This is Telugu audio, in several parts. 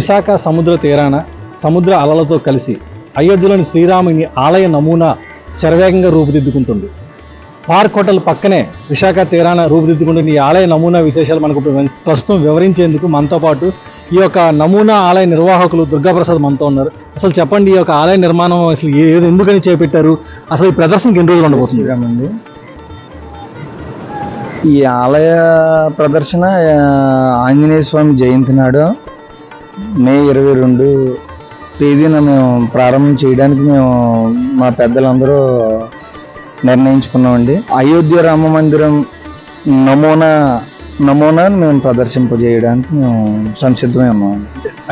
విశాఖ సముద్ర తీరాన సముద్ర అలలతో కలిసి అయోధ్యలోని శ్రీరాముని ఆలయ నమూనా శరవేగంగా రూపుదిద్దుకుంటుంది. పార్క్ హోటల్ పక్కనే విశాఖ తీరాన రూపుదిద్దుకుంటున్న ఈ ఆలయ నమూనా విశేషాలు మనకు ప్రస్తుతం వివరించేందుకు మనతో పాటు ఈ యొక్క నమూనా ఆలయ నిర్వాహకులు దుర్గాప్రసాద్ మనతో ఉన్నారు. అసలు చెప్పండి ఈ యొక్క ఆలయ నిర్మాణం అసలు ఏది ఎందుకని చేపట్టారు? అసలు ఈ ప్రదర్శనకి ఎన్ని రోజులు ఉండబోతుంది? శ్రీరామండి ఈ ఆలయ ప్రదర్శన ఆంజనేయ స్వామి జయంతి నాడు మే ఇరవై రెండు తేదీన మేము ప్రారంభం చేయడానికి మేము మా పెద్దలందరూ నిర్ణయించుకున్నామండి. అయోధ్య రామ మందిరం నమూనా నమూనాను మేము ప్రదర్శింపజేయడానికి మేము సంసిద్ధమై ఉన్నాం.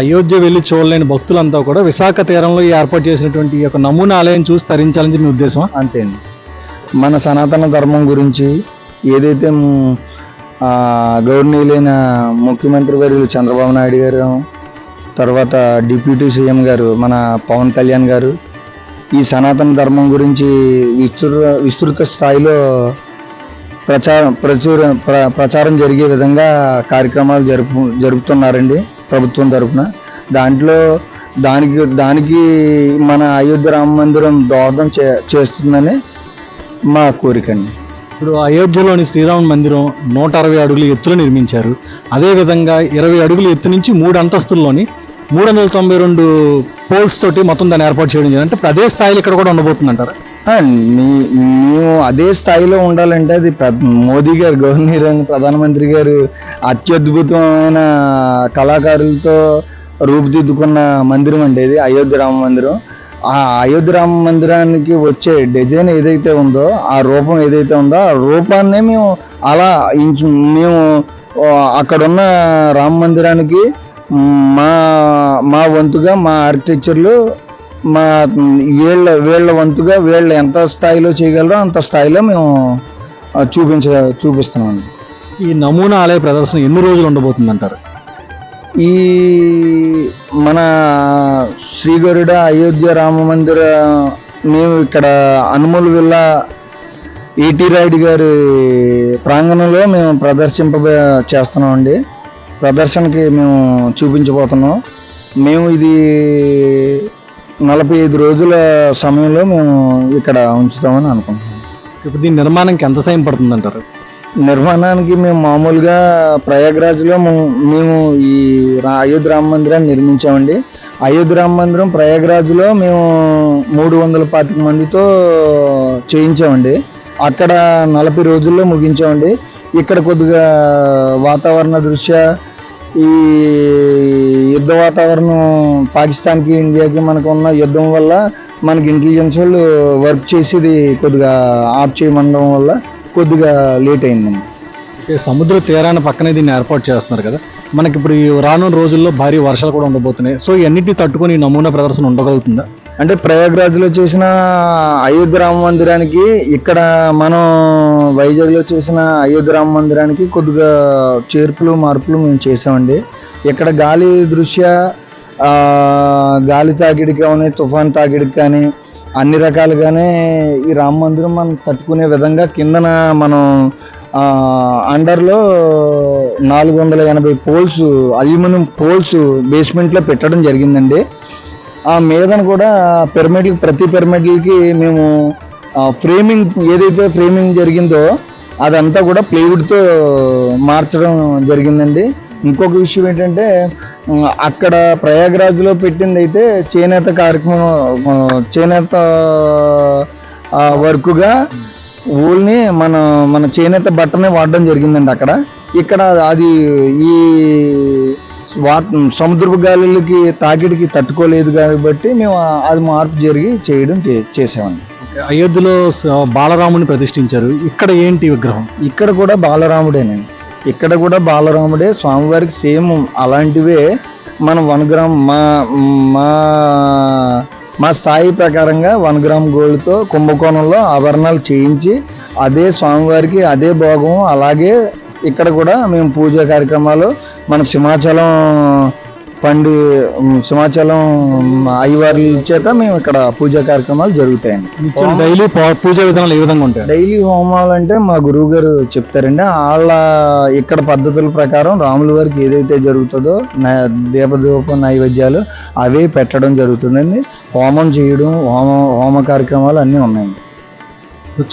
అయోధ్య వెళ్ళి చూడలేని భక్తులంతా కూడా విశాఖ తీరంలో ఏర్పాటు చేసినటువంటి ఈ యొక్క నమూనా ఆలయం చూసి తరించాలని చెప్పి మీ ఉద్దేశం అంతే అండి. మన సనాతన ధర్మం గురించి ఏదైతే గౌరవనీయులైన ముఖ్యమంత్రి వర్యులు చంద్రబాబు నాయుడు గారు తర్వాత డిప్యూటీ సీఎం గారు మన పవన్ కళ్యాణ్ గారు ఈ సనాతన ధర్మం గురించి విస్తృత విస్తృత స్థాయిలో ప్రచారం ప్రచుర ప్ర ప్రచారం జరిగే విధంగా కార్యక్రమాలు జరుపు జరుపుతున్నారండి ప్రభుత్వం తరపున దాంట్లో దానికి దానికి మన అయోధ్య రామ మందిరం దోహదం చే చేస్తుందని మా కోరిక అండి. ఇప్పుడు అయోధ్యలోని శ్రీరామ మందిరం నూట అరవై అడుగుల ఎత్తులో నిర్మించారు. అదేవిధంగా ఇరవై అడుగుల ఎత్తు నుంచి మూడు అంతస్తుల్లోని మూడు వందల తొంభై రెండు పోల్స్ తోటి మొత్తం దాన్ని ఏర్పాటు చేయడం అంటే అదే స్థాయిలో ఇక్కడ కూడా ఉండబోతుందంటారా? ఆ, మేము అదే స్థాయిలో ఉండాలంటే అది మోదీ గారు గవర్నర్ అని ప్రధానమంత్రి గారు అత్యద్భుతమైన కళాకారులతో రూపుదిద్దుకున్న మందిరం అండి ఇది అయోధ్య రామ మందిరం. ఆ అయోధ్య రామ మందిరానికి వచ్చే డిజైన్ ఏదైతే ఉందో ఆ రూపం ఏదైతే ఉందో ఆ రూపాన్నే మేము అలా ఇంచు మేము అక్కడున్న రామ మందిరానికి మా మా వంతుగా మా ఆర్కిటెక్చర్లు మా వీళ్ళ వీళ్ళ వంతుగా వీళ్ళు ఎంత స్థాయిలో చేయగలరో అంత స్థాయిలో మేము చూపించ చూపిస్తున్నాం ఈ నమూనా ఆలయ ప్రదర్శన ఎన్ని రోజులు ఉండబోతుందంటారు? ఈ మన శ్రీగరుడ అయోధ్య రామ మందిర మేము ఇక్కడ అనుమూల్ విల్లా ఈటీ రాయుడు గారి ప్రాంగణంలో మేము ప్రదర్శింప చేస్తున్నామండి. ప్రదర్శనకి మేము చూపించబోతున్నాం. మేము ఇది నలభై ఐదు రోజుల సమయంలో మేము ఇక్కడ ఉంచుతామని అనుకుంటున్నాం. ఇప్పుడు దీని నిర్మాణానికి ఎంత సమయం పడుతుందంటారు? నిర్మాణానికి మేము మామూలుగా ప్రయాగ్రాజ్లో మేము- ఈ అయోధ్య రామ మందిరాన్ని నిర్మించామండి. అయోధ్య రామ మందిరం ప్రయాగ్రాజ్లో మేము మూడు వందల పాతిక మందితో చేయించామండి. అక్కడ నలభై రోజుల్లో ముగించామండి. ఇక్కడ కొద్దిగా వాతావరణ దృష్ట్యా ఈ యుద్ధ వాతావరణం పాకిస్తాన్కి ఇండియాకి మనకు ఉన్న యుద్ధం వల్ల మనకి ఇంటెలిజెన్స్ వాళ్ళు వర్క్ చేసేది కొద్దిగా ఆఫ్ చేయమండడం వల్ల కొద్దిగా లేట్ అయిందండి. సముద్ర తీరాన పక్కనే దీన్ని ఏర్పాటు చేస్తున్నారు కదా. మనకి ఇప్పుడు ఈ రానున్న రోజుల్లో భారీ వర్షాలు కూడా ఉండబోతున్నాయి. సో ఇవన్నిటిని తట్టుకొని ఈ నమూనా ప్రదర్శన ఉండగలుగుతుందా? అంటే ప్రయాగ్రాజ్లో చేసిన అయోధ్య రామ మందిరానికి ఇక్కడ మనం వైజాగ్లో చేసిన అయోధ్య రామ మందిరానికి కొద్దిగా చేర్పులు మార్పులు మేము చేసామండి ఇక్కడ గాలి దృష్ట్యా గాలి తాకిడికి కానీ తుఫాన్ తాకిడికి కానీ అన్ని రకాలుగానే ఈ రామ మందిరం మనం తట్టుకునే విధంగా కిందన మనం అండర్లో నాలుగు వందల ఎనభై పోల్స్ అల్యూమినియం పోల్స్ బేస్మెంట్లో పెట్టడం జరిగిందండి. ఆ మీదన కూడా పిరమిడ్కి ప్రతి పిరమిడ్లకి మేము ఫ్రేమింగ్ ఏదైతే ఫ్రేమింగ్ జరిగిందో అదంతా కూడా ప్లేవుడ్తో మార్చడం జరిగిందండి. ఇంకొక విషయం ఏంటంటే అక్కడ ప్రయాగరాజ్లో పెట్టింది అయితే చేనేత కార్యక్రమం చేనేత వర్క్గా ఊల్ని మన మన చేనేత బట్టనే వాడడం జరిగిందండి అక్కడ. ఇక్కడ అది ఈ సముద్రపు గాలులకి తాకిడికి తట్టుకోలేదు కాబట్టి మేము అది మార్పు జరిగి చేయడం చే- చేసామండి అయోధ్యలో బాలరాముని ప్రతిష్ఠించారు. ఇక్కడ ఏంటి విగ్రహం? ఇక్కడ కూడా బాలరాముడేనండి ఇక్కడ కూడా బాలరాముడే. స్వామివారికి సేమ్ అలాంటివే మనం వన్ గ్రామ్ మా మా మా స్థాయి ప్రకారంగా వన్ గ్రామ్ గోల్డ్తో కుంభకోణంలో ఆభరణాలు చేయించి అదే స్వామివారికి అదే భోగం. అలాగే ఇక్కడ కూడా మేము పూజా కార్యక్రమాలు మన సింహాచలం పండి సింహాచలం అయ్యవార్ల చేత మేము ఇక్కడ పూజా కార్యక్రమాలు జరుగుతాయండి. డైలీ పూజా విధానాలు ఏ విధంగా ఉంటాయి డైలీ హోమాలు అంటే మా గురువు గారు చెప్తారండి. వాళ్ళ ఇక్కడ పద్ధతుల ప్రకారం రాముల వారికి ఏదైతే జరుగుతుందో దీపదూప నైవేద్యాలు అవే పెట్టడం జరుగుతుందండి. హోమం చేయడం హోమ హోమ కార్యక్రమాలు అన్నీ ఉన్నాయండి.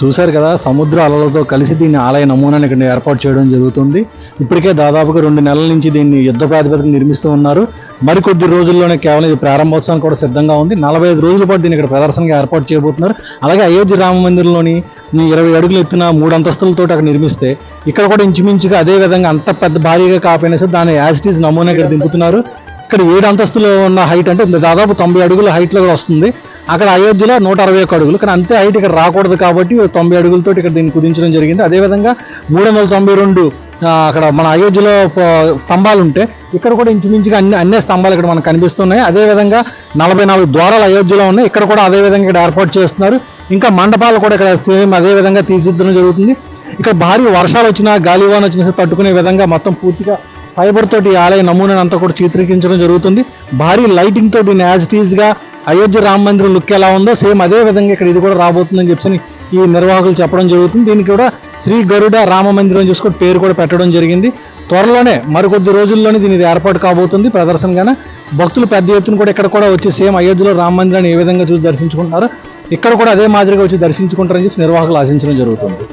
చూశారు కదా సముద్ర అలలతో కలిసి దీన్ని ఆలయ నమూనాని ఇక్కడ ఏర్పాటు చేయడం జరుగుతుంది. ఇప్పటికే దాదాపుగా రెండు నెలల నుంచి దీన్ని యుద్ధ ప్రాతిపదికన నిర్మిస్తూ ఉన్నారు. మరికొద్ది రోజుల్లోనే కేవలం ఇది ప్రారంభోత్సవం కూడా సిద్ధంగా ఉంది. నలభై ఐదు రోజుల పాటు దీన్ని ఇక్కడ ప్రదర్శనగా ఏర్పాటు చేయబోతున్నారు. అలాగే అయోధ్య రామ మందిరంలోని ఇరవై అడుగులు ఎత్తున మూడు అంతస్తులతో అక్కడ నిర్మిస్తే ఇక్కడ కూడా ఇంచుమించుగా అదే విధంగా అంత పెద్ద భారీగా కాకపోయినా సరే దాని యాజిటీస్ నమూనా ఇక్కడ దింపుతున్నారు. ఇక్కడ ఏడు అంతస్తులు ఉన్న హైట్ అంటే దాదాపు తొంభై అడుగుల హైట్లో కూడా వస్తుంది. అక్కడ అయోధ్యలో నూట అరవై ఒక్క అడుగులు. కానీ అంతే హైట్ ఇక్కడ రాకూడదు కాబట్టి తొంభై అడుగులతో ఇక్కడ దీన్ని కుదించడం జరిగింది. అదేవిధంగా మూడు వందల తొంభై రెండు అక్కడ మన అయోధ్యలో స్తంభాలు ఉంటే ఇక్కడ కూడా ఇంచుమించుగా అన్ని అన్ని స్తంభాలు ఇక్కడ మనకు కనిపిస్తున్నాయి. అదేవిధంగా నలభై నాలుగు ద్వారాలు అయోధ్యలో ఉన్నాయి. ఇక్కడ కూడా అదే విధంగా ఇక్కడ ఏర్పాటు చేస్తున్నారు. ఇంకా మండపాలు కూడా ఇక్కడ సేమ్ అదే విధంగా తీర్చిదిద్దడం జరుగుతుంది. ఇక్కడ భారీ వర్షాలు వచ్చినా గాలివాన వచ్చినా సరే తట్టుకునే విధంగా మొత్తం పూర్తిగా ఫైబర్ తోటి ఆలయ నమూనాను అంతా కూడా చిత్రీకరించడం జరుగుతుంది. భారీ లైటింగ్తో దీన్ని యాజ్ ఇట్గా అయోధ్య రామ మందిరం లుక్ ఎలా ఉందో సేమ్ అదే విధంగా ఇక్కడ ఇది కూడా రాబోతుందని చెప్పి ఈ నిర్వాహకులు చెప్పడం జరుగుతుంది. దీనికి కూడా శ్రీ గరుడ రామ మందిరం చూసుకొని పేరు కూడా పెట్టడం జరిగింది. త్వరలోనే మరికొద్ది రోజుల్లోనే దీని ఇది ఏర్పాటు కాబోతుంది ప్రదర్శనగానే. భక్తులు పెద్ద ఎత్తున కూడా ఇక్కడ కూడా వచ్చి సేమ్ అయోధ్యలో రామ మందిరాన్ని ఏ విధంగా చూసి దర్శించుకుంటున్నారో ఇక్కడ కూడా అదే మాదిరిగా వచ్చి దర్శించుకుంటారని చెప్పి నిర్వాహకులు ఆశించడం జరుగుతుంది.